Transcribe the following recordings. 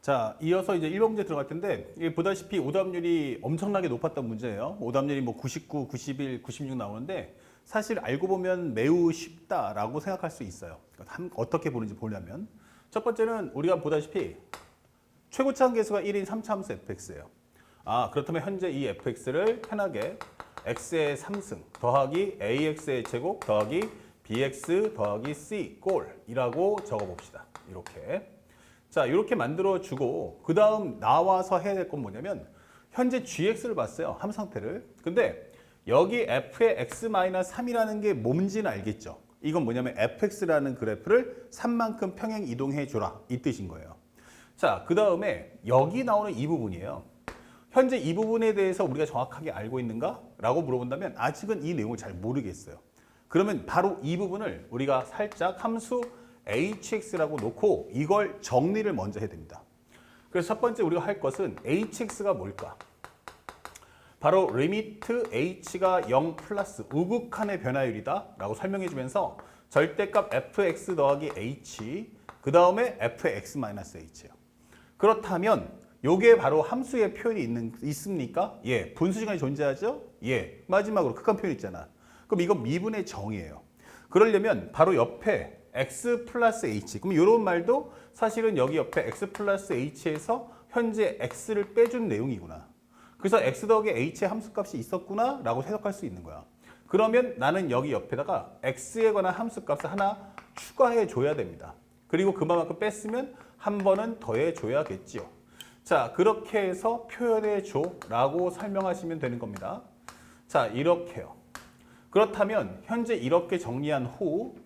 자, 이어서 이제 1번 문제 들어갈 텐데, 이게 보다시피 오답률이 엄청나게 높았던 문제예요. 오답률이 뭐 99, 91, 96 나오는데, 사실 알고 보면 매우 쉽다라고 생각할 수 있어요. 그러니까 한- 어떻게 보는지 보려면. 첫 번째는 우리가 보다시피 최고차 한계수가 1인 3차 함수 fx예요. 아, 그렇다면 현재 이 fx를 편하게 x의 3승 더하기 ax의 제곱 더하기 bx 더하기 c 꼴이라고 적어봅시다. 이렇게. 자, 이렇게 만들어 주고 그 다음 나와서 해야 될 건 뭐냐면 현재 gx를 봤어요. 함 상태를. 근데 여기 f의 x-3이라는 게 뭔지는 알겠죠. 이건 뭐냐면 fx라는 그래프를 3만큼 평행 이동해 줘라. 이 뜻인 거예요. 자, 그 다음에 여기 나오는 이 부분이에요. 현재 이 부분에 대해서 우리가 정확하게 알고 있는가? 라고 물어본다면 아직은 이 내용을 잘 모르겠어요. 그러면 바로 이 부분을 우리가 살짝 함수 hx라고 놓고 이걸 정리를 먼저 해야 됩니다. 그래서 첫 번째 우리가 할 것은 hx가 뭘까? 바로 리미트 h가 0 플러스 우극한의 변화율이다 라고 설명해 주면서 절대값 fx 더하기 h 그 다음에 fx 마이너스 h예요. 그렇다면 요게 바로 함수의 표현이 있는, 있습니까? 예. 분수시간이 존재하죠? 예. 마지막으로 극한 표현 있잖아. 그럼 이건 미분의 정이에요. 그러려면 바로 옆에 x 플러스 h. 그럼 이런 말도 사실은 여기 옆에 x 플러스 h에서 현재 x를 빼준 내용이구나. 그래서 x 더하기 h의 함수값이 있었구나 라고 해석할 수 있는 거야. 그러면 나는 여기 옆에다가 x에 관한 함수값을 하나 추가해 줘야 됩니다. 그리고 그만큼 뺐으면 한 번은 더해 줘야겠지요. 자, 그렇게 해서 표현해 줘 라고 설명하시면 되는 겁니다. 자, 이렇게요. 그렇다면 현재 이렇게 정리한 후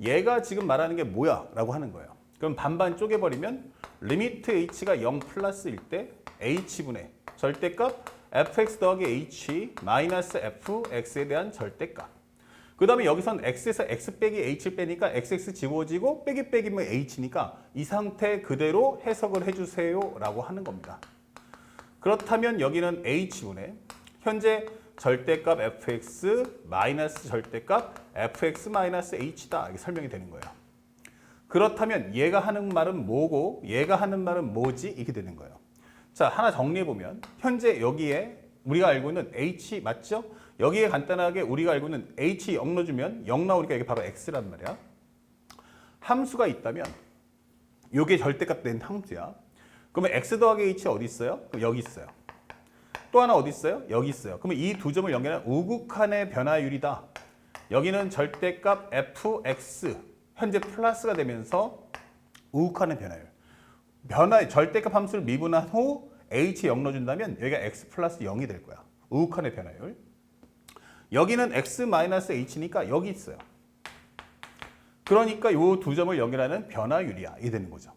얘가 지금 말하는 게 뭐야? 라고 하는 거예요. 그럼 반반 쪼개버리면 리미트 h가 0 플러스일 때 h분의 절대값 fx 더하기 h 마이너스 fx에 대한 절대값. 그 다음에 여기선 x에서 x 빼기 h를 빼니까 xx 지워지고 빼기 빼기면 h니까 이 상태 그대로 해석을 해주세요 라고 하는 겁니다. 그렇다면 여기는 h분의 현재 절대값 fx 마이너스 절대값 fx 마이너스 h다 이게 설명이 되는 거예요. 그렇다면 얘가 하는 말은 뭐고 얘가 하는 말은 뭐지 이렇게 되는 거예요. 자 하나 정리해 보면 현재 여기에 우리가 알고 있는 h 맞죠? 여기에 간단하게 우리가 알고 있는 h 0 넣어주면 0 나오니까 이게 바로 x란 말이야. 함수가 있다면 요게 절대값 된 함수야. 그러면 x 더하기 h 어디 있어요? 여기 있어요. 또 하나 어디 있어요? 여기 있어요. 그러면 이 두 점을 연결한 우극한의 변화율이다. 여기는 절대값 fx 현재 플러스가 되면서 우극한의 변화율. 변화 절대값 함수를 미분한 후 h 0 넣어준다면 여기가 x 플러스 0이 될 거야. 우극한의 변화율. 여기는 x 마이너스 h니까 여기 있어요. 그러니까 이 두 점을 연결하는 변화율이야. 이 되는 거죠.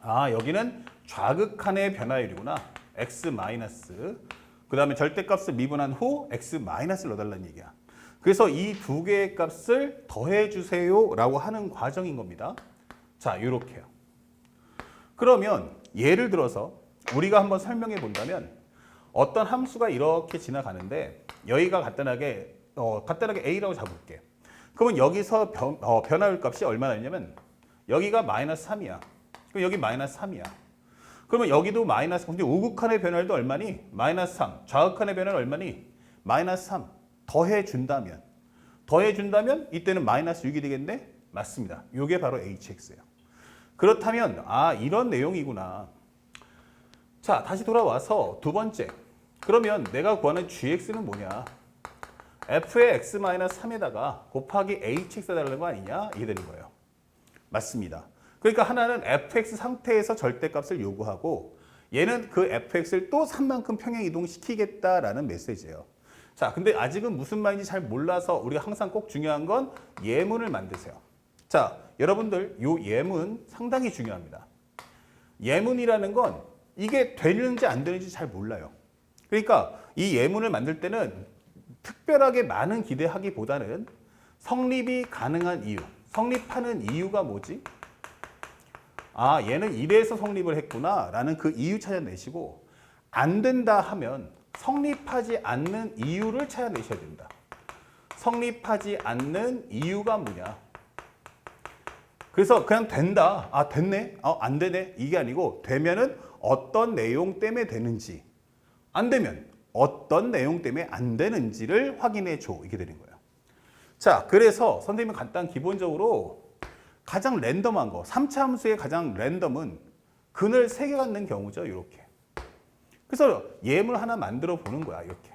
아 여기는 좌극한의 변화율이구나. X 마이너스. 그 다음에 절대값을 미분한 후 x 마이너스를 넣어달라는 얘기야. 그래서 이 두 개의 값을 더해 주세요 라고 하는 과정인 겁니다. 자 이렇게요. 그러면 예를 들어서 우리가 한번 설명해 본다면 어떤 함수가 이렇게 지나가는데 여기가 간단하게 어, 간단하게 a라고 잡을게. 그러면 여기서 변, 어, 변화율 값이 얼마나 있냐면 여기가 마이너스 3이야. 그럼 여기 마이너스 3이야. 그러면 여기도 마이너스 근데 우극한의 변화율도 얼마니? 마이너스 3. 좌극한의 변화율 얼마니? 마이너스 3. 더해 준다면 더해 준다면 이때는 마이너스 6이 되겠네? 맞습니다. 이게 바로 hx예요. 그렇다면 아 이런 내용이구나. 자 다시 돌아와서 두 번째. 그러면 내가 구하는 gx는 뭐냐? f의 x-3에다가 곱하기 hx 해달라는 거 아니냐? 이게 되는 거예요. 맞습니다. 그러니까 하나는 fx 상태에서 절대값을 요구하고 얘는 그 fx를 또 3만큼 평행 이동시키겠다라는 메시지예요. 자, 근데 아직은 무슨 말인지 잘 몰라서 우리가 항상 꼭 중요한 건 예문을 만드세요. 자, 여러분들 요 예문 상당히 중요합니다. 예문이라는 건 이게 되는지 안 되는지 잘 몰라요. 그러니까 이 예문을 만들 때는 특별하게 많은 기대하기보다는 성립이 가능한 이유, 성립하는 이유가 뭐지? 아, 얘는 이래서 성립을 했구나 라는 그 이유 찾아내시고 안 된다 하면 성립하지 않는 이유를 찾아내셔야 된다. 성립하지 않는 이유가 뭐냐? 그래서 그냥 된다. 아, 됐네. 아, 안 되네. 이게 아니고 되면은 어떤 내용 때문에 되는지 안 되면 어떤 내용 때문에 안 되는지를 확인해 줘. 이게 되는 거예요. 자, 그래서 선생님은 간단 기본적으로 가장 랜덤한 거, 3차 함수의 가장 랜덤은 근을 3개 갖는 경우죠. 이렇게. 그래서 예물 하나 만들어 보는 거야. 이렇게.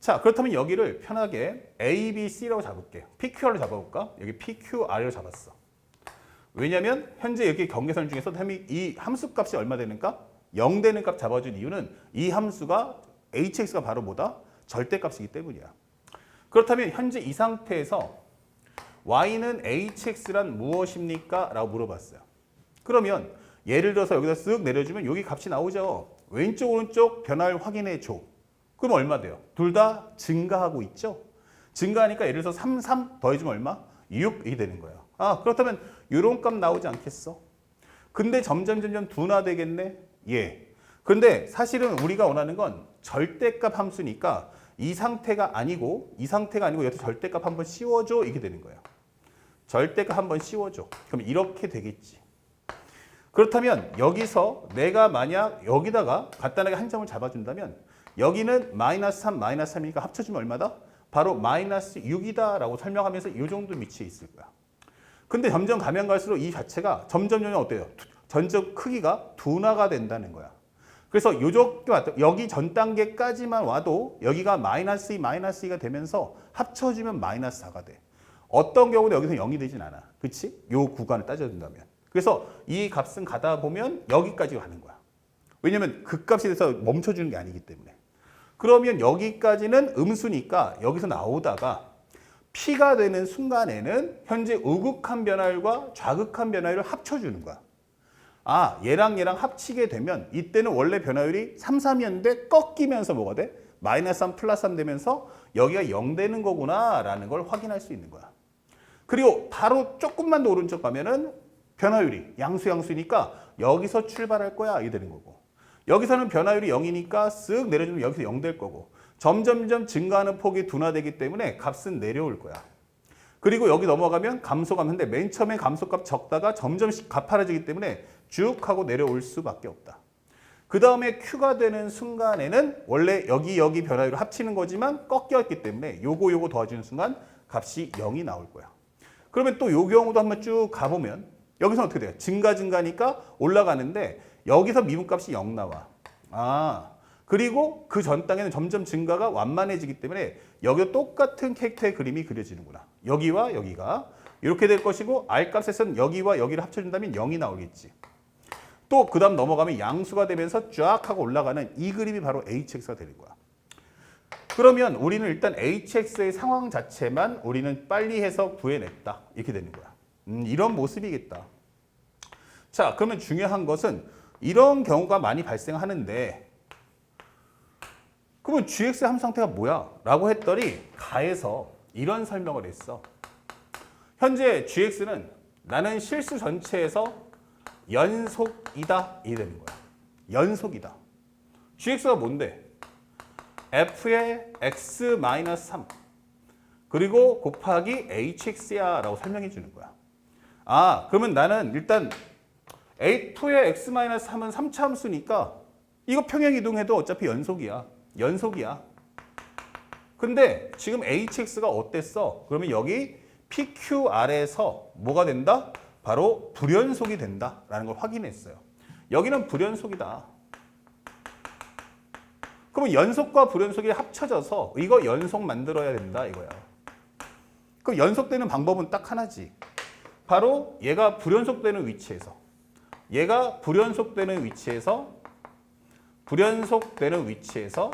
자, 그렇다면 여기를 편하게 A, B, C라고 잡을게. PQR로 잡아볼까? 여기 PQR로 잡았어. 왜냐면 현재 여기 경계선 중에서 이 함수 값이 얼마 되는가? 0 되는 값 잡아준 이유는 이 함수가 hx가 바로 뭐다? 절대값이기 때문이야. 그렇다면 현재 이 상태에서 y는 hx란 무엇입니까? 라고 물어봤어요. 그러면 예를 들어서 여기다 쓱 내려주면 여기 값이 나오죠. 왼쪽 오른쪽 변화를 확인해 줘. 그럼 얼마 돼요? 둘 다 증가하고 있죠. 증가하니까 예를 들어서 3, 3 더해주면 얼마? 6이 되는 거예요. 아 그렇다면 이런 값 나오지 않겠어? 근데 점점 점점 둔화되겠네? 예. 근데 사실은 우리가 원하는 건 절대값 함수니까 이 상태가 아니고 이 상태가 아니고 여기서 절대값 한번 씌워줘 이게 되는 거예요. 절대값 한번 씌워줘. 그럼 이렇게 되겠지. 그렇다면 여기서 내가 만약 여기다가 간단하게 한 점을 잡아준다면 여기는 마이너스 3, 마이너스 3이니까 합쳐주면 얼마다? 바로 마이너스 6이다 라고 설명하면서 이 정도 위치에 있을 거야. 근데 점점 가면 갈수록 이 자체가 점점 점점 어때요? 전적 크기가 둔화가 된다는 거야. 그래서 요렇게 왔다. 여기 전 단계까지만 와도 여기가 마이너스 2, 마이너스 2가 되면서 합쳐지면 마이너스 4가 돼. 어떤 경우는 여기서 0이 되진 않아. 그치? 요 구간을 따져준다면. 그래서 이 값은 가다 보면 여기까지 가는 거야. 왜냐면 그 값이 돼서 멈춰주는 게 아니기 때문에. 그러면 여기까지는 음수니까 여기서 나오다가 P가 되는 순간에는 현재 우극한 변화율과 좌극한 변화율을 합쳐주는 거야. 아, 얘랑 얘랑 합치게 되면 이때는 원래 변화율이 3, 3이었는데 꺾이면서 뭐가 돼? 마이너스 3 플러스 3 되면서 여기가 0 되는 거구나 라는 걸 확인할 수 있는 거야. 그리고 바로 조금만 더 오른쪽 가면은 변화율이 양수 양수니까 여기서 출발할 거야 이게 되는 거고 여기서는 변화율이 0이니까 쓱 내려주면 여기서 0 될 거고 점점점 증가하는 폭이 둔화되기 때문에 값은 내려올 거야. 그리고 여기 넘어가면 감소감인데 맨 처음에 감소값 적다가 점점씩 가파라지기 때문에 쭉 하고 내려올 수밖에 없다. 그 다음에 Q가 되는 순간에는 원래 여기 여기 변화율을 합치는 거지만 꺾였기 때문에 요거 요거 도와주는 순간 값이 0이 나올 거야. 그러면 또 요 경우도 한번 쭉 가보면 여기서 어떻게 돼요? 증가 증가니까 올라가는데 여기서 미분값이 0 나와. 아 그리고 그 전 땅에는 점점 증가가 완만해지기 때문에 여기도 똑같은 캐릭터의 그림이 그려지는구나. 여기와 여기가 이렇게 될 것이고 R 값에서는 여기와 여기를 합쳐준다면 0이 나오겠지. 또 그 다음 넘어가면 양수가 되면서 쫙 하고 올라가는 이 그림이 바로 HX가 되는 거야. 그러면 우리는 일단 HX의 상황 자체만 우리는 빨리 해서 구해냈다. 이렇게 되는 거야. 음, 이런 모습이겠다. 자, 그러면 중요한 것은 이런 경우가 많이 발생하는데 그러면 GX의 함수 상태가 뭐야? 라고 했더니 가에서 이런 설명을 했어. 현재 GX는 나는 실수 전체에서 연속이다. 이 되는 거야. 연속이다. GX가 뭔데? F의 X-3 그리고 곱하기 HX야 라고 설명해 주는 거야. 아, 그러면 나는 일단 A2의 X-3은 3차 함수니까 이거 평행 이동해도 어차피 연속이야. 연속이야. 근데 지금 HX가 어땠어? 그러면 여기 PQR에서 뭐가 된다? 바로 불연속이 된다라는 걸 확인했어요. 여기는 불연속이다. 그러면 연속과 불연속이 합쳐져서 이거 연속 만들어야 된다 이거야. 그럼 연속되는 방법은 딱 하나지. 바로 얘가 불연속되는 위치에서 얘가 불연속되는 위치에서 불연속되는 위치에서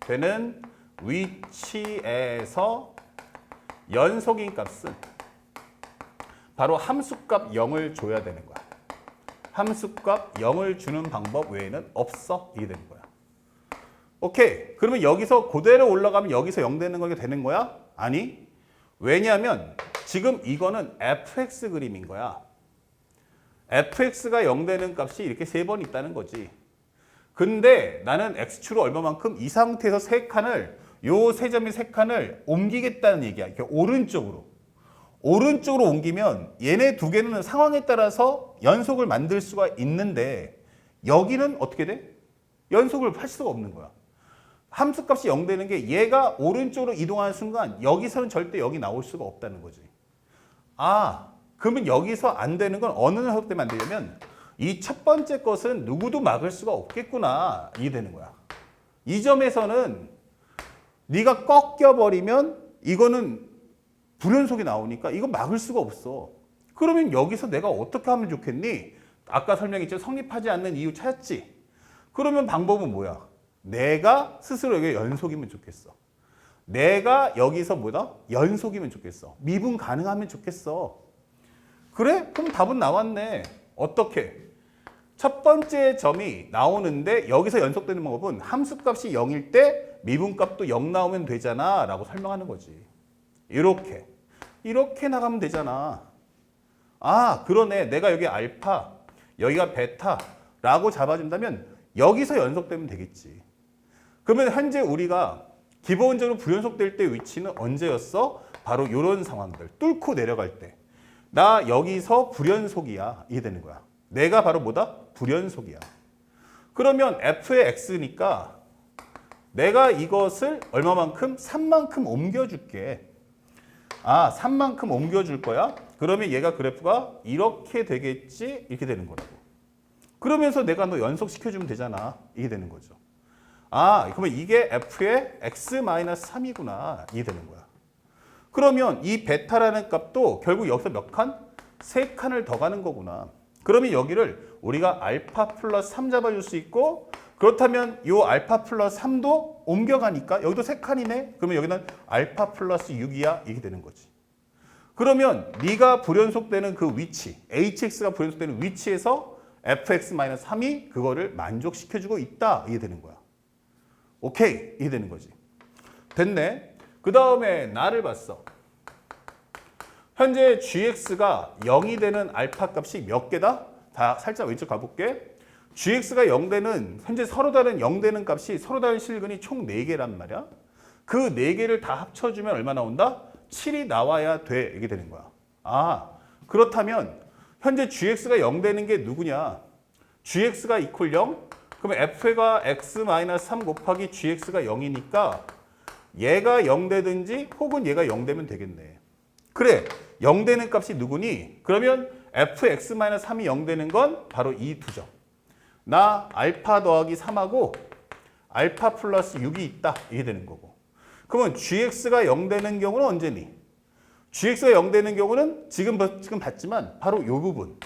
되는 위치에서 연속인 값은 바로 함수값 0을 줘야 되는 거야. 함수값 0을 주는 방법 외에는 없어. 이게 되는 거야. 오케이. 그러면 여기서 그대로 올라가면 여기서 0 되는 거게 되는 거야? 아니. 왜냐하면 지금 이거는 fx 그림인 거야. fx가 0 되는 값이 이렇게 세 번 있다는 거지. 근데 나는 x축으로 얼마만큼 이 상태에서 세 칸을 요 세 점의 세 칸을 옮기겠다는 얘기야. 이렇게 오른쪽으로. 오른쪽으로 옮기면 얘네 두 개는 상황에 따라서 연속을 만들 수가 있는데 여기는 어떻게 돼? 연속을 할 수가 없는 거야. 함수값이 0 되는 게 얘가 오른쪽으로 이동하는 순간 여기서는 절대 여기 나올 수가 없다는 거지. 아, 그러면 여기서 안 되는 건 어느 날 때문에 안 되냐면 이 첫 번째 것은 누구도 막을 수가 없겠구나 이게 되는 거야. 이 점에서는 네가 꺾여 버리면 이거는 불연속이 나오니까 이거 막을 수가 없어. 그러면 여기서 내가 어떻게 하면 좋겠니? 아까 설명했죠. 성립하지 않는 이유 찾았지. 그러면 방법은 뭐야? 내가 스스로 여기 연속이면 좋겠어. 내가 여기서 뭐다? 연속이면 좋겠어. 미분 가능하면 좋겠어. 그래? 그럼 답은 나왔네. 어떻게? 첫 번째 점이 나오는데 여기서 연속되는 방법은 함수값이 0일 때 미분값도 0 나오면 되잖아 라고 설명하는 거지. 이렇게. 이렇게 나가면 되잖아. 아, 그러네. 내가 여기 알파, 여기가 베타라고 잡아준다면 여기서 연속되면 되겠지. 그러면 현재 우리가 기본적으로 불연속될 때 위치는 언제였어? 바로 이런 상황들. 뚫고 내려갈 때. 나 여기서 불연속이야. 이게 되는 거야. 내가 바로 뭐다? 불연속이야. 그러면 f의 x니까 내가 이것을 얼마만큼? 3만큼 옮겨줄게. 아, 3만큼 옮겨줄 거야? 그러면 얘가 그래프가 이렇게 되겠지? 이렇게 되는 거라고. 그러면서 내가 너 연속시켜주면 되잖아. 이게 되는 거죠. 아, 그러면 이게 f의 x-3이구나. 이게 되는 거야. 그러면 이 베타라는 값도 결국 여기서 몇 칸? 세 칸을 더 가는 거구나. 그러면 여기를 우리가 알파 플러스 3 잡아줄 수 있고 그렇다면 이 알파 플러스 3도 옮겨가니까 여기도 세 칸이네. 그러면 여기는 알파 플러스 6이야. 이게 되는 거지. 그러면 네가 불연속되는 그 위치, hx가 불연속되는 위치에서 fx-3이 그거를 만족시켜주고 있다. 이게 되는 거야. 오케이. 이게 되는 거지. 됐네. 그 다음에 나를 봤어. 현재 gx가 0이 되는 알파 값이 몇 개다? 다 살짝 왼쪽 가볼게. gx가 0 되는 현재 서로 다른 0 되는 값이 서로 다른 실근이 총 4개란 말이야. 그 4개를 다 합쳐주면 얼마 나온다? 7이 나와야 돼. 이게 되는 거야. 아, 그렇다면 현재 gx가 0 되는 게 누구냐? gx가 이퀄 0? 그러면 f가 x-3 곱하기 gx가 0이니까 얘가 0 되든지 혹은 얘가 0 되면 되겠네. 그래, 0 되는 값이 누구니? 그러면 fx-3이 0 되는 건 바로 이 두 점. 나 알파 더하기 3하고 알파 플러스 6이 있다. 이게 되는 거고. 그러면 gx가 0 되는 경우는 언제니? gx가 0 되는 경우는 지금, 봐- 지금 봤지만 바로 이 부분.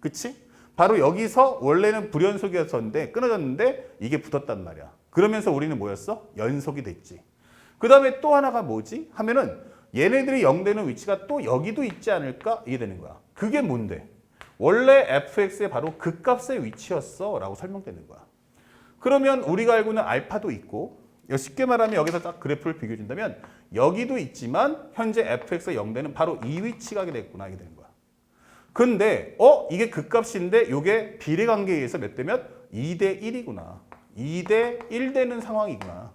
그치? 바로 여기서 원래는 불연속이었었는데 끊어졌는데 이게 붙었단 말이야. 그러면서 우리는 뭐였어? 연속이 됐지. 그 다음에 또 하나가 뭐지? 하면은 얘네들이 0 되는 위치가 또 여기도 있지 않을까? 이게 되는 거야. 그게 뭔데? 원래 fx의 바로 그 값의 위치였어 라고 설명되는 거야. 그러면 우리가 알고 있는 알파도 있고 쉽게 말하면 여기서 딱 그래프를 비교해 준다면 여기도 있지만 현재 fx가 0 되는 바로 이 위치가 됐구나 이게 되는 거야. 근데 어 이게 그 값인데 이게 비례 관계에 의해서 몇 대면 2대 1이구나. 2대 1 되는 상황이구나.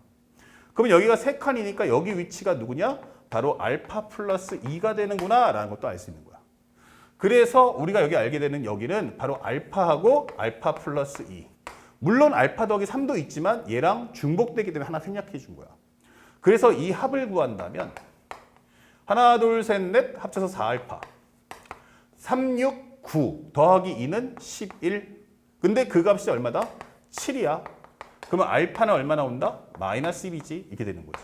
그러면 여기가 세 칸이니까 여기 위치가 누구냐? 바로 알파 플러스 2가 되는구나 라는 것도 알 수 있는 거야. 그래서 우리가 여기 알게 되는 여기는 바로 알파하고 알파 플러스 2. 물론 알파 더하기 3도 있지만 얘랑 중복되기 때문에 하나 생략해 준 거야. 그래서 이 합을 구한다면 하나 둘 셋 넷 합쳐서 4알파 3, 6, 9 더하기 2는 11. 근데 그 값이 얼마다? 7이야. 그러면 알파는 얼마 나온다? 마이너스 1이지. 이렇게 되는 거지.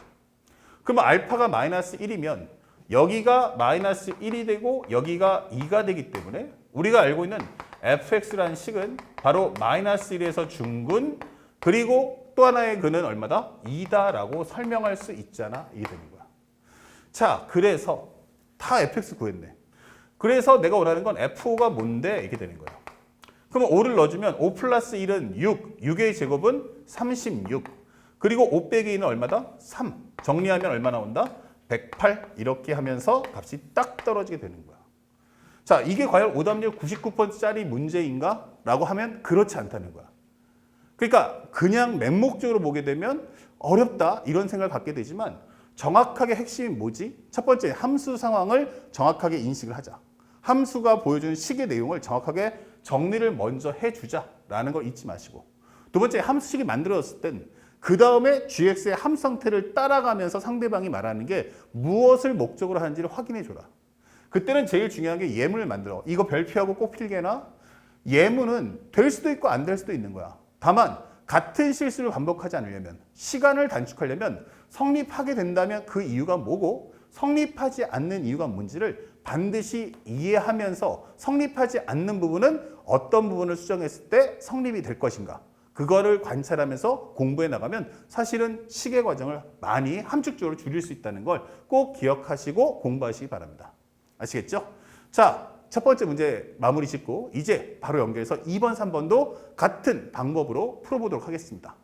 그러면 알파가 마이너스 1이면 여기가 마이너스 1이 되고 여기가 2가 되기 때문에 우리가 알고 있는 fx라는 식은 바로 마이너스 1에서 중근 그리고 또 하나의 근은 얼마다? 2다라고 설명할 수 있잖아. 이게 되는 거야. 자, 그래서 다 fx 구했네. 그래서 내가 원하는 건 f5가 뭔데? 이렇게 되는 거야. 그러면 5를 넣어주면 5 플러스 1은 6, 6의 제곱은 36. 그리고 5 빼기 2는 얼마다? 3. 정리하면 얼마 나온다? 108. 이렇게 하면서 값이 딱 떨어지게 되는 거야. 자, 이게 과연 오답률 99%짜리 문제인가? 라고 하면 그렇지 않다는 거야. 그러니까 그냥 맹목적으로 보게 되면 어렵다 이런 생각을 갖게 되지만 정확하게 핵심이 뭐지? 첫 번째 함수 상황을 정확하게 인식을 하자. 함수가 보여주는 식의 내용을 정확하게 정리를 먼저 해주자라는 걸 잊지 마시고 두 번째 함수식이 만들어졌을 땐 그 다음에 gx의 함 상태를 따라가면서 상대방이 말하는 게 무엇을 목적으로 하는지를 확인해 줘라. 그때는 제일 중요한 게 예문을 만들어. 이거 별표하고 꼭 필게나 예문은 될 수도 있고 안 될 수도 있는 거야. 다만 같은 실수를 반복하지 않으려면 시간을 단축하려면 성립하게 된다면 그 이유가 뭐고 성립하지 않는 이유가 뭔지를 반드시 이해하면서 성립하지 않는 부분은 어떤 부분을 수정했을 때 성립이 될 것인가 그거를 관찰하면서 공부해 나가면 사실은 시계 과정을 많이 함축적으로 줄일 수 있다는 걸 꼭 기억하시고 공부하시기 바랍니다. 아시겠죠? 자, 첫 번째 문제 마무리 짓고 이제 바로 연결해서 2번, 3번도 같은 방법으로 풀어보도록 하겠습니다.